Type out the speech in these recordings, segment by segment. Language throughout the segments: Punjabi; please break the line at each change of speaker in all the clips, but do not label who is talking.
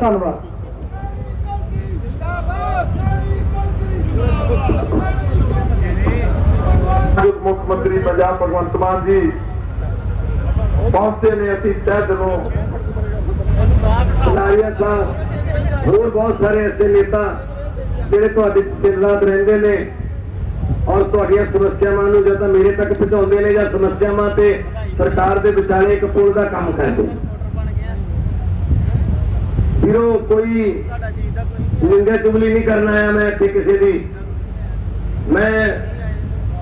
ਧੰਨਵਾਦ।
ਮੁੱਖ ਮੰਤਰੀ ਪੰਜਾਬ ਭਗਵੰਤ ਮਾਨ ਜੀ, ਪਹੁੰਚੇ ਨੇ ਅਸੀਂ ਤਹਿ ਦਿਲੋਂ।
ਲਾਰੀਆ ਸਾਹਿਬ ਹੋਰ ਬਹੁਤ ਸਾਰੇ ਐਸੇ ਨੇਤਾ ਜਿਹੜੇ ਤੁਹਾਡੇ ਦਿਨ ਰਾਤ ਰਹਿੰਦੇ ਨੇ ਔਰ ਤੁਹਾਡੀਆਂ ਸਮੱਸਿਆਵਾਂ ਨੂੰ ਜਦੋਂ ਮੇਰੇ ਤੱਕ ਪਹੁੰਚਾਉਂਦੇ ਨੇ ਜਾਂ ਸਮੱਸਿਆਵਾਂ ਤੇ ਸਰਕਾਰ ਦੇ ਵਿਚਾਲੇ ਇੱਕ ਪੁਲ ਦਾ ਕੰਮ ਕਰਦੇ ਨੇ। ਵੀਰੋ, ਕੋਈ ਨਿੰਦਾ ਚੁਗਲੀ ਨਹੀਂ ਕਰਨ ਆਇਆ ਮੈਂ ਇੱਥੇ ਕਿਸੇ ਦੀ। ਮੈਂ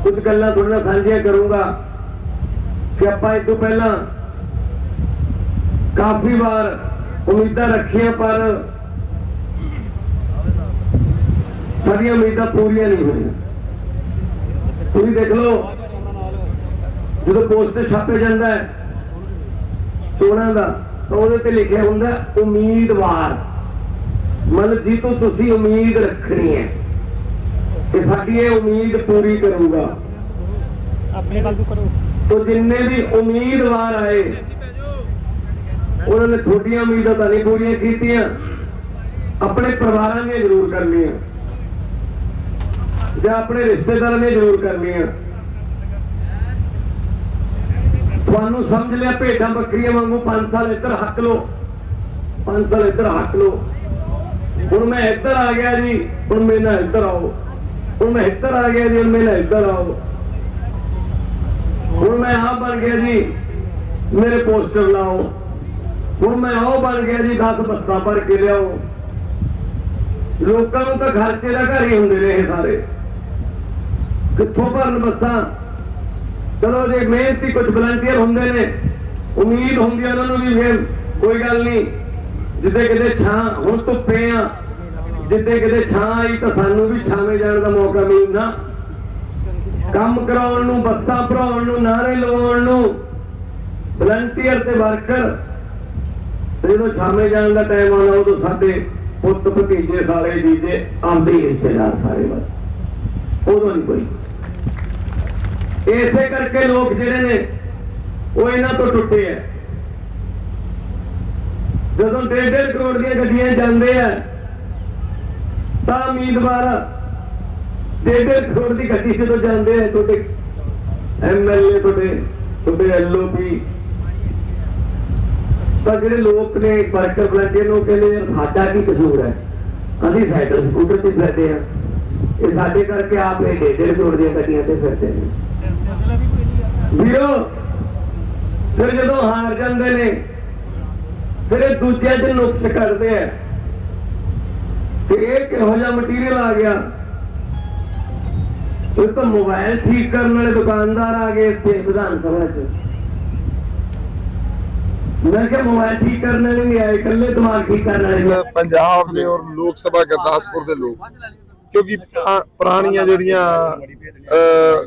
ਕੁਝ ਗੱਲਾਂ ਤੁਹਾਡੇ ਨਾਲ ਸਾਂਝੀਆਂ ਕਰੂੰਗਾ ਕਿ ਆਪਾਂ ਇਸ ਤੋਂ ਪਹਿਲਾਂ ਕਾਫੀ ਵਾਰ ਉਮੀਦਾਂ ਰੱਖੀਆਂ, ਪਰ ਸਾਡੀਆਂ ਉਮੀਦਾਂ ਪੂਰੀਆਂ ਨਹੀਂ ਹੋਈਆਂ। ਤੁਸੀਂ ਦੇਖ ਲਓ, ਜਦੋਂ ਪੋਸਟਰ ਛਾਪਿਆ ਜਾਂਦਾ ਹੈ ਚੋਣਾਂ ਦਾ ਤਾਂ ਉਹਦੇ ਤੇ ਲਿਖਿਆ ਹੁੰਦਾ ਉਮੀਦਵਾਰ। ਮਤਲਬ ਜੀ ਤੋਂ ਤੁਸੀਂ ਉਮੀਦ ਰੱਖਣੀ ਹੈ ਕਿ ਸਾਡੀ ਇਹ ਉਮੀਦ ਪੂਰੀ ਕਰੂਗਾ।
ਆਪਣੇ ਗੱਲ ਤੋਂ ਕਰੋ।
ਤੋ ਜਿੰਨੇ ਵੀ ਉਮੀਦਵਾਰ ਆਏ ਉਹਨਾਂ ਨੇ ਤੁਹਾਡੀਆਂ ਉਮੀਦਾਂ ਤਾਂ ਨਹੀਂ ਪੂਰੀਆਂ ਕੀਤੀਆਂ। ਆਪਣੇ ਪਰਿਵਾਰਾਂ ਦੀਆਂ ਜ਼ਰੂਰ ਕਰਨੀਆਂ। ਜਾਂ ਆਪਣੇ ਰਿਸ਼ਤੇਦਾਰਾਂ ਦੀਆਂ ਜ਼ਰੂਰ ਕਰਨੀਆਂ। ਤੁਹਾਨੂੰ ਸਮਝ ਲਿਆ ਭੇਡਾਂ ਬੱਕਰੀਆਂ ਵਾਂਗੂ 5 ਸਾਲ ਇੱਧਰ ਹੱਕ ਲੋ 5 ਸਾਲ ਇੱਧਰ ਹੱਕ ਲੋ ਹੁਣ ਮੈਂ ਇੱਧਰ ਆ ਗਿਆ ਜੀ, ਹੁਣ ਮੇਰੇ ਨਾਲ ਇੱਧਰ ਆਓ। ਹੁਣ ਮੈਂ ਇੱਧਰ ਆ ਗਿਆ ਜੀ, ਹੁਣ ਮੇਰੇ ਨਾਲ ਇੱਧਰ ਆਓ। ਹੁਣ ਮੈਂ ਆ ਬਣ ਗਿਆ ਜੀ, ਮੇਰੇ ਪੋਸਟਰ ਲਾਓ। ਹੁਣ ਮੈਂ ਉਹ ਬਣ ਗਿਆ ਜੀ 10 ਬੱਸਾਂ ਭਰ ਕੇ ਲਿਆਓ। ਲੋਕਾਂ ਨੂੰ ਤਾਂ ਖਰਚੇ ਦਾ ਘਰ ਹੀ ਹੁੰਦੇ ਨੇ ਇਹ ਸਾਰੇ। ਕਿੱਥੋਂ ਭਰਨ ਬੱਸਾਂ? ਚਲੋ ਜੇ ਮਿਹਨਤੀ ਕੁਝ ਵਲੰਟੀਅਰ ਹੁੰਦੇ ਨੇ, ਉਮੀਦ ਹੁੰਦੀ ਹੈ ਉਹਨਾਂ ਨੂੰ ਵੀ ਫਿਰ ਕੋਈ ਗੱਲ ਨਹੀਂ। ਜਿੱਦੇ ਕਿਤੇ ਛਾਂ, ਹੁਣ ਧੁੱਪੇ ਆ, ਜਿੱਦੇ ਕਿਤੇ ਛਾਂ ਆਈ ਤਾਂ ਸਾਨੂੰ ਵੀ ਛਾਵੇਂ ਜਾਣ ਦਾ ਮੌਕਾ ਮਿਲਦਾ। ਕੰਮ ਕਰਾਉਣ ਨੂੰ, ਬੱਸਾਂ ਭਰਾਉਣ ਨੂੰ ਨਾਰੇ ਲਵਾਉਣ ਨੂੰ ਵਲੰਟੀਅਰ ਤੇ ਵਰਕਰ ਜਦੋਂ ਛਾਵੇਂ ਜਾਣ ਦਾ ਟਾਈਮ ਆਉਂਦਾ, ਉਦੋਂ ਸਾਡੇ ਪੁੱਤ ਭਤੀਜੇ ਸਾਰੇ ਜੀਜੇ ਆਉਂਦੇ ਰਿਸ਼ਤੇਦਾਰ ਸਾਰੇ ਬਸ। ਉਦੋਂ ਨਹੀਂ ਕੋਈ। ਇਸੇ ਕਰਕੇ ਲੋਕ ਜਿਹੜੇ ਨੇ, ਉਹ ਇਹਨਾਂ ਤੋਂ ਟੁੱਟੇ ਆ। ਜਦੋਂ ਡੇਢ ਡੇਢ ਕਰੋੜ ਦੀਆਂ ਗੱਡੀਆਂ ਜਾਂਦੇ ਆ, ਤਾਂ ਉਮੀਦਵਾਰ ਡੇਢ ਡੇਢ ਕਰੋੜ ਦੀ ਗੱਡੀ ਜਦੋਂ ਜਾਂਦੇ ਆ, ਤੁਹਾਡੇ ਐਮਐਲਏ ਤੁਹਾਡੇ ਤੁਹਾਡੇ ਐਲਓਪੀ ਤਾਂ ਜਿਹੜੇ ਲੋਕ ਨੇ, ਵਰਕਰ ਬਲੰਟੀਅਰ ਨੂੰ ਕਹਿੰਦੇ ਸਾਡਾ ਕੀ ਕਸੂਰ ਹੈ? ਅਸੀਂ ਸਾਈਕਲ, ਸਕੂਟਰ ਤੇ ਫਿਰਦੇ ਆ। ਇਹ ਸਾਡੇ ਕਰਕੇ ਆਪ ਇਹ ਡੇਢ ਡੇਢ ਕਰੋੜ ਦੀਆਂ ਗੱਡੀਆਂ ਤੇ ਫਿਰਦੇ ਨੇ। ਵੀਰੋ, ਫਿਰ ਜਦੋਂ ਹਾਰ ਜਾਂਦੇ ਨੇ, ਫਿਰ ਇਹ ਦੂਜਿਆਂ 'ਚ ਨੁਕਸ ਕੱਢਦੇ ਆ। ਕਿ ਇਹ ਕਿਹੋ ਜਿਹਾ ਮਟੀਰੀਅਲ ਆ ਗਿਆ? ਇਹ ਤਾਂ ਮੋਬਾਈਲ ਠੀਕ ਕਰਨ ਵਾਲੇ ਦੁਕਾਨਦਾਰ ਆ ਗਏ ਇੱਥੇ, ਵਿਧਾਨ ਸਭਾ 'ਚ। ਮੈਂ ਕਿਹਾ ਮੋਬਾਈਲ ਠੀਕ ਕਰਨ ਵਾਲੇ ਨਹੀਂ ਆਏ, ਇਕੱਲੇ ਦਿਮਾਗ ਠੀਕ ਕਰਨ ਵਾਲੇ
ਪੰਜਾਬ ਦੇ ਔਰ ਲੋਕ ਸਭਾ ਗੁਰਦਾਸਪੁਰ ਦੇ ਲੋਕ, ਕਿਉਂਕਿ ਪੁਰਾਣੀਆਂ ਜਿਹੜੀਆਂ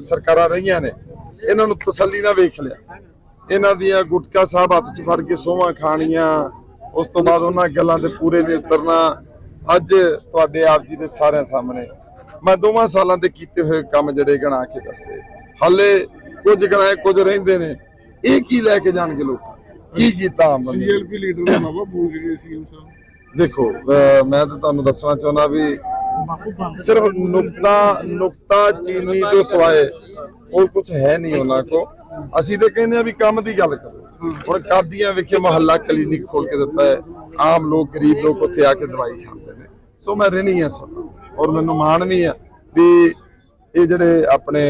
ਸਰਕਾਰਾਂ ਰਹੀਆਂ ਨੇ ਇਹਨਾਂ ਨੂੰ ਤਸੱਲੀ ਨਾਲ ਵੇਖ ਲਿਆ। ਇਹਨਾਂ ਦੀਆਂ ਗੁਟਕਾ ਸਾਹਿਬ ਹੱਥ 'ਚ ਫੜ ਕੇ ਸੋਹਾਂ ਖਾਣੀਆਂ। ਉਸ ਤੋਂ ਬਾਅਦ ਉਹਨਾਂ ਗੱਲਾਂ ਤੇ ਪੂਰੇ ਨਹੀਂ ਉਤਰਨਾ। ਅੱਜ ਤੁਹਾਡੇ ਆਪ ਜੀ ਦੇ ਸਾਰਿਆਂ ਸਾਹਮਣੇ। ਮੈਂ ਦੋਵਾਂ ਸਾਲਾਂ ਦੇ ਕੀਤੇ ਹੋਏ ਕੰਮ ਜਿਹੜੇ ਗਣਾ ਕੇ ਦੱਸੇ। ਹਾਲੇ ਕੁਝ ਗਣਾਏ ਕੁਝ ਰਹਿੰਦੇ ਨੇ। ਇਹ ਕੀ ਲੈ ਕੇ ਜਾਣਗੇ ਲੋਕਾਂ 'ਚ? ਕੀ ਕੀਤਾ ਆਮ ਬੰਦੇ ਨੇ?
ਸੀਐਲਪੀ ਲੀਡਰ ਦਾ ਨਾਮ ਭੁੱਲ ਗਏ ਸੀਐਮ ਸਾਹਿਬ।
ਦੇਖੋ ਮੈਂ ਤਾਂ ਤੁਹਾਨੂੰ ਦੱਸਣਾ ਚਾਹੁੰਦਾ ਵੀ ਸਿਰਫ ਨੁਕਤਾ ਨੁਕਤਾ ਚੀਨੀ ਤੋਂ ਸਿਵਾਏ ਹੋਰ ਕੁਝ ਹੈ ਨਹੀਂ ਉਹਨਾਂ ਕੋ ਅਸੀਂ ਤੇ ਕਹਿੰਦੇ ਆ ਵੀ ਕੰਮ ਦੀ ਗੱਲ ਕਰੋ। ਹੁਣ ਕਾਦੀਆਂ ਵਿਖੇ ਮੁਹੱਲਾ ਕਲੀਨਿਕ ਖੋਲ ਕੇ ਦਿੱਤਾ ਹੈ। ਆਮ ਲੋਕ, ਗਰੀਬ ਲੋਕ ਉੱਥੇ ਆ ਕੇ ਦਵਾਈ ਖਾਂਦੇ ਨੇ। ਸੋ ਮੈਂ ਰਹਿਣੀ ਆ ਸਦਾ। ਔਰ ਮੈਨੂੰ ਮਾਣ ਵੀ ਆ ਵੀ ਇਹ ਜਿਹੜੇ ਆਪਣੇ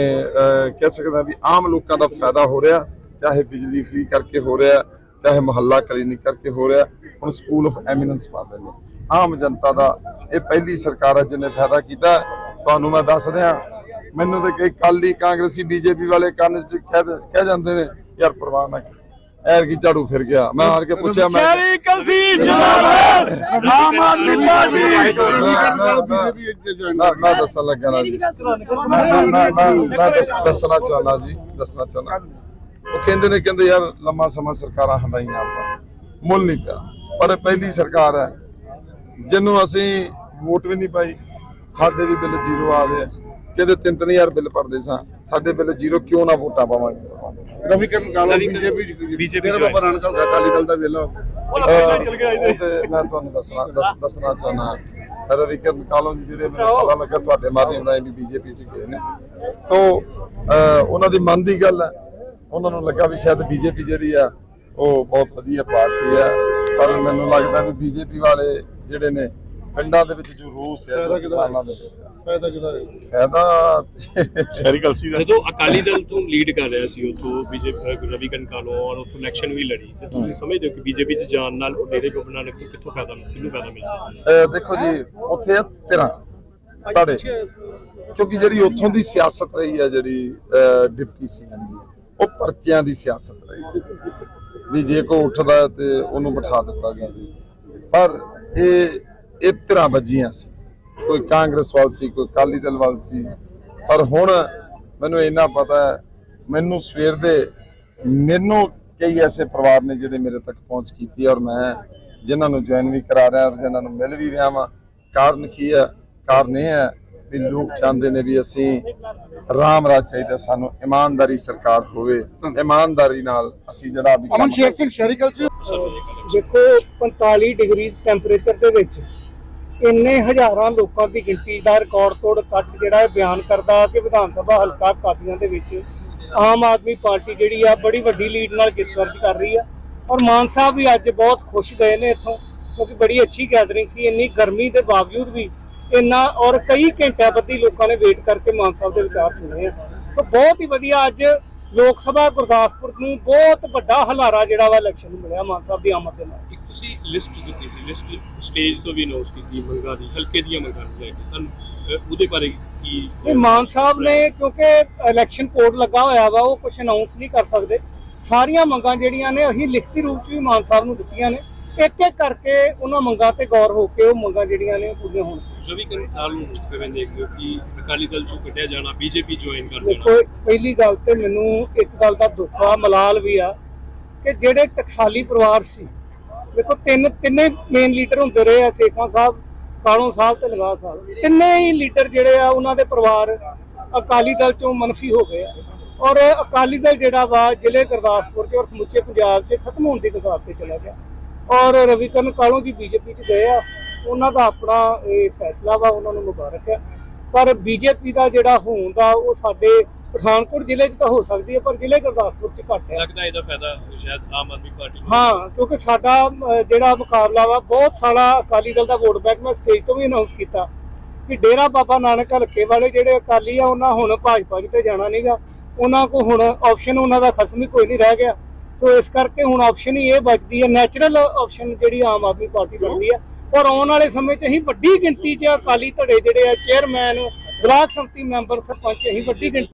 ਕਹਿ ਸਕਦੇ ਵੀ ਆਮ ਲੋਕਾਂ ਦਾ ਫਾਇਦਾ ਹੋ ਰਿਹਾ। ਚਾਹੇ ਬਿਜਲੀ ਫ੍ਰੀ ਕਰਕੇ ਹੋ ਰਿਹਾ, ਚਾਹੇ ਮੁਹੱਲਾ ਕਲੀਨਿਕ ਕਰਕੇ ਹੋ ਰਿਹਾ। ਹੁਣ ਸਕੂਲ ਆਫ ਐਮੀਨੈਂਸ ਪਾ ਰਹੇ ਨੇ। ਆਮ ਜਨਤਾ ਦਾ ਇਹ ਪਹਿਲੀ ਸਰਕਾਰ ਹੈ ਜਿਹਨੇ ਫਾਇਦਾ ਕੀਤਾ। ਤੁਹਾਨੂੰ ਮੈਂ ਦੱਸ ਦਿਆਂ ਮੈਨੂੰ ਤੇ ਕਈ ਕਾਲੀ ਕਾਂਗਰਸੀ ਬੀਜੇਪੀ ਵਾਲੇ ਕੰਨ ਚ ਕਹਿ ਜਾਂਦੇ ਨੇ ਯਾਰ ਪਰਵਾਹ ਨਾ ਐਰ ਕੀ ਝਾੜੂ ਫਿਰ ਗਿਆ? ਮੈਂ ਹਾਰ ਕੇ ਪੁੱਛਿਆ ਮੈਂ
ਸ਼ਹਿਰੀ ਕਲਸੀ ਜਿੰਦਾਬਾਦ! ਆਮ ਆਦਮੀ ਪਾਰਟੀ!
ਮੈਂ ਦੱਸਣ ਲੱਗਾ ਨਾ ਜੀ। ਦੱਸ- ਦੱਸਣਾ ਚਾਹੁੰਦਾ ਜੀ ਦੱਸਣਾ ਚਾਹੁੰਦਾ। ਉਹ ਕਹਿੰਦੇ ਨੇ ਕਹਿੰਦੇ ਯਾਰ ਲੰਮਾ ਸਮਾਂ ਸਰਕਾਰਾਂ ਹੰਡਾਈਆਂ ਆਪਾਂ। ਮੁੱਲ ਨਹੀਂ ਪਿਆ। ਪਰ ਪਹਿਲੀ ਸਰਕਾਰ ਹੈ। ਜਿਹਨੂੰ ਅਸੀਂ ਵੋਟ ਵੀ ਨਹੀਂ ਪਾਈ ਸਾਡੇ ਵੀ ਬਿੱਲ ਜ਼ੀਰੋ ਆ ਰਹੇ ਆ ਕਿਤੇ 3000 ਬਿੱਲ ਭਰਦੇ ਸਾਂ। ਸਾਡੇ ਬਿੱਲ ਜ਼ੀਰੋ ਕਿਉਂ ਨਾ ਵੋਟਾਂ ਪਾਵਾਂਗੇ?
ਰਵੀ ਕਰਨ ਕਾਲਾ ਬੀਜੇਪੀ ਬੀਜੇਪੀ ਦਾ ਬਾਬਾ ਨਾਨਕ ਅਕਾਲੀ ਦਲ ਦਾ ਵੇਲਾ।
ਅਹ, ਉਹ ਤੇ ਮੈਂ ਤੁਹਾਨੂੰ ਦੱਸਣਾ ਦੱਸ- ਦੱਸਣਾ ਚਾਹਨਾ ਰਵੀ ਕਿਰਨ ਕਾਲੋਂ ਜੀ ਜਿਹੜੇ ਮੈਨੂੰ ਪਤਾ ਲੱਗਾ ਤੁਹਾਡੇ ਮਾਧਿਅਮ ਰਾਹੀਂ ਵੀ ਬੀਜੇਪੀ ਚ ਗਏ ਨੇ। ਸੋ ਉਹਨਾਂ ਦੀ ਮਨ ਦੀ ਗੱਲ ਹੈ। ਉਹਨਾਂ ਨੂੰ ਲੱਗਾ ਵੀ ਸ਼ਾਇਦ ਬੀਜੇਪੀ ਜਿਹੜੀ ਆ ਉਹ ਬਹੁਤ ਵਧੀਆ ਪਾਰਟੀ ਆ। ਪਰ ਮੈਨੂੰ ਲੱਗਦਾ ਵੀ ਬੀਜੇਪੀ ਵਾਲੇ ਜਿਹੜੇ ਨੇ ਪਿੰਡਾਂ ਦੇ ਵਿੱਚ ਜੋ ਰੋਸ ਹੈ ਜੋ ਕਿਸਾਨਾਂ ਦੇ ਵਿੱਚ। ਆ,
ਫਾਇਦਾ ਕਿਹਦਾ ਹੈ?
ਫਾਇਦਾ
ਸ਼ਹਿਰੀ ਕਲਸੀ ਦਾ।
ਜਦੋਂ ਅਕਾਲੀ ਦਲ ਤੋਂ ਲੀਡ ਕਰ ਰਿਹਾ ਸੀ ਉਥੋਂ ਬੀਜੇਪੀ ਰਵੀ ਕੰਕਾਲੋ ਔਰ ਉਥੋਂ ਇਲੈਕਸ਼ਨ ਵੀ ਲੜੀ। ਤੇ ਤੁਸੀਂ ਸਮਝਦੇ ਹੋ ਕਿ ਬੀਜੇਪੀ ਚ ਜਾਣ ਨਾਲ ਉਹ ਡੇਰੇ ਗੋਬਨਾ ਨੂੰ ਕਿੱਥੋਂ ਫਾਇਦਾ ਕਿਹਨੂੰ ਫਾਇਦਾ ਮਿਲ ਸਕਦਾ?
ਦੇਖੋ ਜੀ ਉੱਥੇ ਆ ਤਿਰਾਂ ਤੁਹਾਡੇ। ਕਿਉਂਕਿ ਜਿਹੜੀ ਉੱਥੋਂ ਦੀ ਸਿਆਸਤ ਰਹੀ ਹੈ ਜਿਹੜੀ ਡਿਪਟੀ ਸੀਐਮ ਦੀ ਉਹ ਪਰਚਿਆਂ ਦੀ ਸਿਆਸਤ ਰਹੀ। ਵੀ ਜੇ ਕੋਈ ਉੱਠਦਾ ਤੇ ਉਹਨੂੰ ਬਿਠਾ ਦਿੱਤਾ ਗਿਆ। ਜੀ ਪਰ ਇਹ ਇਹ ਤਿਰਾਂ ਵੱਜੀਆਂ ਸੀ। ਕੋਈ ਕਾਂਗਰਸ ਵੱਲ ਸੀ, ਕੋਈ ਅਕਾਲੀ ਦਲ ਵੱਲ ਸੀ। ਪਰ ਹੁਣ ਮੈਨੂੰ ਇੰਨਾ ਪਤਾ ਹੈ, ਮੈਨੂੰ ਸਵੇਰ ਦੇ ਮੈਨੂੰ ਕਈ ਐਸੇ ਪਰਿਵਾਰ ਨੇ ਜਿਹੜੇ ਮੇਰੇ ਤੱਕ ਪਹੁੰਚ ਕੀਤੀ ਔਰ ਮੈਂ ਜਿਨ੍ਹਾਂ ਨੂੰ ਜੁਆਇਨ ਵੀ ਕਰਾ ਰਿਹਾ ਔਰ ਜਿਨ੍ਹਾਂ ਨੂੰ ਮਿਲ ਵੀ ਰਿਹਾ ਵਾਂ। ਕਾਰਨ ਕੀ ਹੈ? ਕਾਰਨ ਇਹ ਹੈ ਵੀ ਲੋਕ ਚਾਹੁੰਦੇ ਨੇ ਵੀ ਅਸੀਂ ਰਾਮ ਰਾਜ ਚਾਹੀਦਾ, ਸਾਨੂੰ ਇਮਾਨਦਾਰੀ ਸਰਕਾਰ ਹੋਵੇ। ਇਮਾਨਦਾਰੀ ਨਾਲ ਅਸੀਂ ਜਿਹੜਾ ਵੀ
ਅਮਨ ਸ਼ੇਰ ਸਿੰਘ, ਸ਼ਹਿਰੀ ਕਲਸੀ
ਦੇਖੋ 45 ਡਿਗਰੀ ਟੈਂਪਰੇਚਰ ਦੇ ਵਿੱਚ ਇੰਨੇ ਹਜ਼ਾਰਾਂ ਲੋਕਾਂ ਦੀ ਗਿਣਤੀ ਦਾ ਰਿਕਾਰਡ ਤੋੜ ਇਕੱਠ ਜਿਹੜਾ ਇਹ ਬਿਆਨ ਕਰਦਾ ਕਿ ਵਿਧਾਨ ਸਭਾ ਹਲਕਾ ਕਾਦੀਆਂ ਦੇ ਵਿੱਚ ਆਮ ਆਦਮੀ ਪਾਰਟੀ ਜਿਹੜੀ ਆ ਬੜੀ ਵੱਡੀ ਲੀਡ ਨਾਲ ਜਿੱਤ ਦਰਜ ਕਰ ਰਹੀ ਆ। ਔਰ ਮਾਨ ਸਾਹਿਬ ਵੀ ਅੱਜ ਬਹੁਤ ਖੁਸ਼ ਗਏ ਨੇ ਇੱਥੋਂ, ਕਿਉਂਕਿ ਬੜੀ ਅੱਛੀ ਗੈਦਰਿੰਗ ਸੀ, ਇੰਨੀ ਗਰਮੀ ਦੇ ਬਾਵਜੂਦ ਵੀ ਇੰਨਾ ਔਰ ਕਈ ਘੰਟਿਆਂ ਬੱਧੀ ਲੋਕਾਂ ਨੇ ਵੇਟ ਕਰਕੇ ਮਾਨ ਸਾਹਿਬ ਦੇ ਵਿਚਾਰ ਸੁਣੇ ਆ। ਸੋ ਬਹੁਤ ਹੀ ਵਧੀਆ ਅੱਜ ਲੋਕ ਸਭਾ ਗੁਰਦਾਸਪੁਰ ਨੂੰ ਬਹੁਤ ਵੱਡਾ ਹਲਾਰਾ ਜਿਹੜਾ ਵਾ ਇਲੈਕਸ਼ਨ ਨੂੰ ਮਿਲਿਆ ਮਾਨ ਸਾਹਿਬ ਦੀ ਆਮਦ ਦੇ ਨਾਲ।
ਇੱਕ ਤੁਸੀਂ ਲਿਸਟ ਦਿੱਤੀ ਸੀ ਲਿਸਟ ਸਟੇਜ ਤੋਂ ਵੀ ਅਨਾਉਂਸ ਕੀਤੀ ਮੰਗਾਂ ਦੀ ਹਲਕੇ ਦੀਆਂ ਮੰਗਾਂ ਨੂੰ ਲੈ ਕੇ। ਤੁਹਾਨੂੰ ਉਹਦੇ ਬਾਰੇ ਕੀ
ਇਹ ਮਾਨ ਸਾਹਿਬ ਨੇ ਕਿਉਂਕਿ ਇਲੈਕਸ਼ਨ ਕੋਡ ਲੱਗਾ ਹੋਇਆ ਵਾ ਉਹ ਕੁਝ ਅਨਾਉਂਸ ਨਹੀਂ ਕਰ ਸਕਦੇ। ਸਾਰੀਆਂ ਮੰਗਾਂ ਜਿਹੜੀਆਂ ਨੇ ਅਸੀਂ ਲਿਖਤੀ ਰੂਪ 'ਚ ਵੀ ਮਾਨ ਸਾਹਿਬ ਨੂੰ ਦਿੱਤੀਆਂ ਨੇ। ਇੱਕ ਇੱਕ ਕਰਕੇ ਉਹਨਾਂ ਮੰਗਾਂ ਤੇ ਗੌਰ ਹੋ ਕੇ ਉਹ ਮੰਗਾਂ ਜਿਹੜੀਆਂ ਨੇ ਪੂਰੀਆਂ ਹੋਣ।
ਰਵੀ ਕੰਕਾਲ ਨੂੰ ਕਿਵੇਂ ਦੇਖਦੇ ਹੋ ਕਿ ਅਕਾਲੀ ਦਲ ਚੋਂ ਕੱਢਿਆ ਜਾਣਾ ਬੀਜੇਪੀ ਜੁਆਇਨ ਕਰ
ਦੇਖੋ ਪਹਿਲੀ ਗੱਲ ਤੇ ਮੈਨੂੰ ਇੱਕ ਗੱਲ ਦਾ ਦੁੱਖ ਆ ਮਲਾਲ ਵੀ ਆ ਕਿ ਜਿਹੜੇ ਟਕਸਾਲੀ ਪਰਿਵਾਰ ਸੀ ਦੇਖੋ ਤਿੰਨ ਤਿੰਨੇ ਮੇਨ ਲੀਡਰ ਹੁੰਦੇ ਰਹੇ ਆ ਸੇਖਾਂ ਸਾਹਿਬ ਕਾਲੋਂ ਸਾਹਿਬ ਤੇ ਲਗਾ ਸਾਹਿਬ ਤਿੰਨੇ ਹੀ ਲੀਡਰ ਜਿਹੜੇ ਆ ਉਹਨਾਂ ਦੇ ਪਰਿਵਾਰ ਅਕਾਲੀ ਦਲ ਚੋਂ ਮਨਫੀ ਹੋ ਗਏ ਔਰ ਅਕਾਲੀ ਦਲ ਜਿਹੜਾ ਵਾ ਜ਼ਿਲ੍ਹੇ ਗੁਰਦਾਸਪੁਰ ਚ ਔਰ ਸਮੁੱਚੇ ਪੰਜਾਬ 'ਚ ਖਤਮ ਹੋਣ ਦੀ ਕਗਾਰ ਤੇ ਚਲਾ ਗਿਆ ਔਰ ਰਵੀਕਰਨ ਕਾਲੋਂ ਜੀ ਬੀਜੇਪੀ 'ਚ ਗਏ ਆ ਉਹਨਾਂ ਦਾ ਆਪਣਾ ਇਹ ਫੈਸਲਾ ਵਾ ਉਹਨਾਂ ਨੂੰ ਮੁਬਾਰਕ ਹੈ ਪਰ ਬੀਜੇਪੀ ਦਾ ਜਿਹੜਾ ਹੋਂਦ ਆ ਉਹ ਸਾਡੇ ਪਠਾਨਕੋਟ ਜ਼ਿਲ੍ਹੇ 'ਚ ਤਾਂ ਹੋ ਸਕਦੀ ਹੈ ਪਰ ਜ਼ਿਲ੍ਹੇ ਗੁਰਦਾਸਪੁਰ 'ਚ ਘੱਟ ਹੈ।
ਲੱਗਦਾ ਇਹਦਾ ਫਾਇਦਾ ਸ਼ਾਇਦ ਆਮ ਆਦਮੀ ਪਾਰਟੀ ਨੂੰ।
ਹਾਂ ਕਿਉਂਕਿ ਸਾਡਾ ਜਿਹੜਾ ਮੁਕਾਬਲਾ ਵਾ ਬਹੁਤ ਸਾਰਾ ਅਕਾਲੀ ਦਲ ਦਾ ਵੋਟ ਬੈਂਕ ਮੈਂ ਸਟੇਜ ਤੋਂ ਵੀ ਅਨਾਉਂਸ ਕੀਤਾ ਕਿ ਡੇਰਾ ਬਾਬਾ ਨਾਨਕ ਹਲਕੇ ਵਾਲੇ ਜਿਹੜੇ ਅਕਾਲੀ ਆ ਉਹਨਾਂ ਹੁਣ ਭਾਜਪਾ 'ਚ ਤੇ ਜਾਣਾ ਨਹੀਂਗਾ ਉਹਨਾਂ ਕੋ ਹੁਣ ਆਪਸ਼ਨ ਉਹਨਾਂ ਦਾ ਖਸਮ ਹੀ ਕੋਈ ਨਹੀਂ ਰਹਿ ਗਿਆ। ਸੋ ਇਸ ਕਰਕੇ ਹੁਣ ਆਪਸ਼ਨ ਹੀ ਇਹ ਬਚਦੀ ਹੈ ਨੈਚੁਰਲ ਆਪਸ਼ਨ ਜਿਹੜੀ ਆਮ ਆਦਮੀ ਪਾਰਟੀ ਬਣਦੀ ਹੈ। ਔਰ ਆਉਣ ਵਾਲੇ ਸਮੇਂ 'ਚ ਅਸੀਂ ਵੱਡੀ ਗਿਣਤੀ 'ਚ ਅਕਾਲੀ ਧੜੇ ਜਿਹੜੇ ਆ ਚੇਅਰਮੈਨ ਬਲਾਕ ਸੰਮਤੀ ਮੈਂਬਰ, ਸਰਪੰਚ, ਅਸੀਂ ਵੱਡੀ ਗਿਣਤੀ